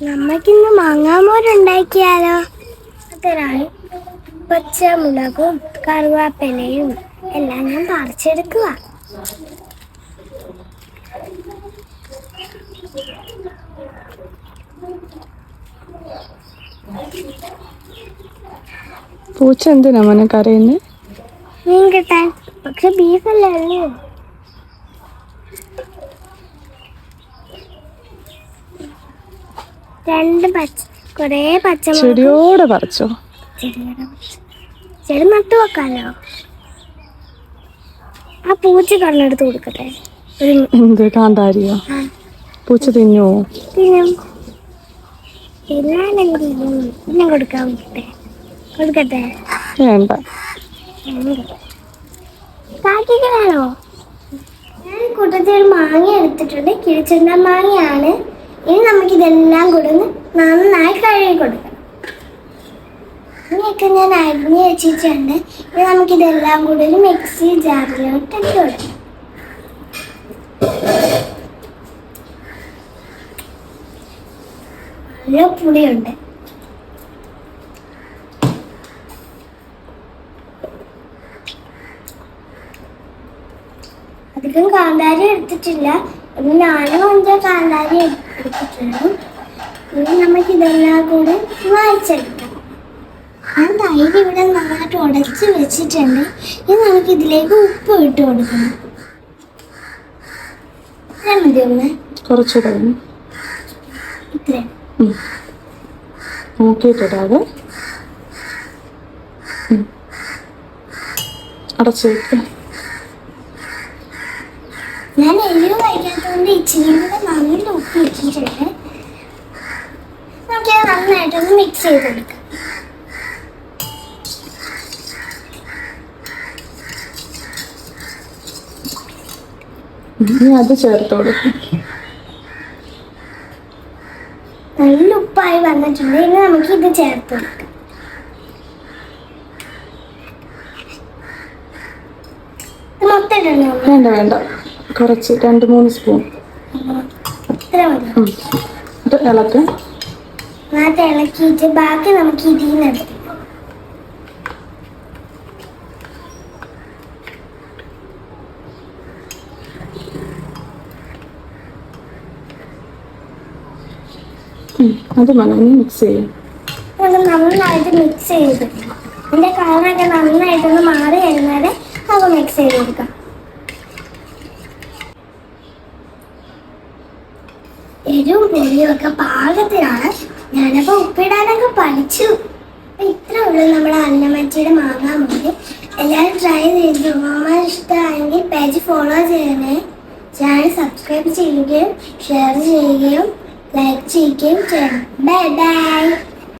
നമ്മക്കിന്ന് മാങ്ങാമോരുണ്ടാക്കിയാലോ? അതിനായി പച്ചമുളകും കറുവാപ്പലയും എല്ലാം ഞാൻ പറിച്ചെടുക്കുക പൂച്ച എന്തിനാ മോനെ കരയുന്നത് മീൻ കിട്ടാൻ. പക്ഷെ ബീഫല്ലേ ഉള്ളൂ. രണ്ട് പച്ച കുറേ പച്ചമുളക്. ചെടിയോടെ പറിച്ചോ? ചെടിയുടെ പച്ച. ചെടി നട്ടു വെക്കാലോ? ആ പൂച്ച കണ്ണെടുത്ത് കൊടുക്കട്ടെ. എന്ത് കാന്താരിയോ? പൂച്ച തിന്നുവോ പിന്നെ പിന്നാലെങ്കിലും പിന്നെ കൊടുക്കാൻ പറ്റേ കൊടുക്കട്ടെ? വേണ്ട. കാക്കിക്കലാണോ ഞാൻ കൂട്ടത്തിൽ മാങ്ങ എടുത്തിട്ടുണ്ട്. കിഴിച്ചുണ്ട മാങ്ങയാണ്. ഇനി നമുക്ക് ഇതെല്ലാം കൂടെ ഒന്ന് നന്നായി കഴുകി കൊടുക്കണം. ഇനിയൊക്കെ ഞാൻ അരിഞ്ഞ് വെച്ചിട്ടുണ്ട്. ഇനി നമുക്ക് ഇതെല്ലാം കൂടെ ഒരു മിക്സി ജാറിലോട്ട് ഇട്ട് കൊടുക്കാം. നല്ല പുളിയുണ്ട്. അധികം കാന്താരി എടുത്തിട്ടില്ല. ഇനി നാലോ അഞ്ചോ കാന്താരി ഇനി നമുക്ക് ഇതെല്ലാം കൂടെ വായിച്ചെടുക്കാം. ഞാൻ തൈര് ഇവിടെ നന്നായിട്ട് ഉടച്ച് വെച്ചിട്ടുണ്ട്. ഇനി നമുക്ക് ഇതിലേക്ക് ഉപ്പ് ഇട്ട് കൊടുക്കണം. മതി ഒന്ന്. കുറച്ച്. ഇത്രയും. നോക്കിയിട്ടിടാതെ ഉം. അടച്ച് വെക്ക. ഞാൻ എരിവ് കഴിക്കാത്തതുകൊണ്ട് ഇച്ചിരി കൂടെ നല്ല ഉപ്പ് ഇട്ടിട്ടുണ്ട് നമുക്കത് മിക്സ് ഇനി അത് ചേർത്ത് കൊടുക്കും നല്ല ഉപ്പായി വന്നിട്ടുണ്ട് ഇനി നമുക്ക് ഇത് ചേർത്ത് കൊടുക്കാം. വേണ്ട വേണ്ട. കുറച്ച് രണ്ട് മൂന്ന് സ്പൂൺ. ഇളക്ക്. നന്നായിട്ട് ഇളക്കിയിട്ട് ബാക്കി നമുക്ക് ഇതിൽ നിന്ന് എടുക്കാം. അത് മിക്സ് ചെയ്യും. നന്നായിട്ട് മിക്സ് ചെയ്ത് ഇതിന്റെ കളറൊക്കെ നന്നായിട്ടൊന്ന് മാറി വരുന്നത് നമുക്ക് മിക്സ് ചെയ്ത് കൊടുക്കാം എരിവും പൊടിയും ഒക്കെ പാകത്തിനാണ് ഞാനപ്പോ ഉപ്പിടാനൊക്കെ പഠിച്ചു. ഇത്ര ഉള്ളൂ നമ്മുടെ അന്നമറ്റിയുടെ മാങ്ങാമുറി എല്ലാവരും ട്രൈ ചെയ്ത് മാമാ ഇഷ്ടമായെങ്കിൽ പേജ് ഫോളോ ചെയ്യണേ. ചാനൽ സബ്സ്ക്രൈബ് ചെയ്യുകയും ഷെയർ ചെയ്യുകയും ലൈക്ക് ചെയ്യുകയും ചെയ്യണം. Bye bye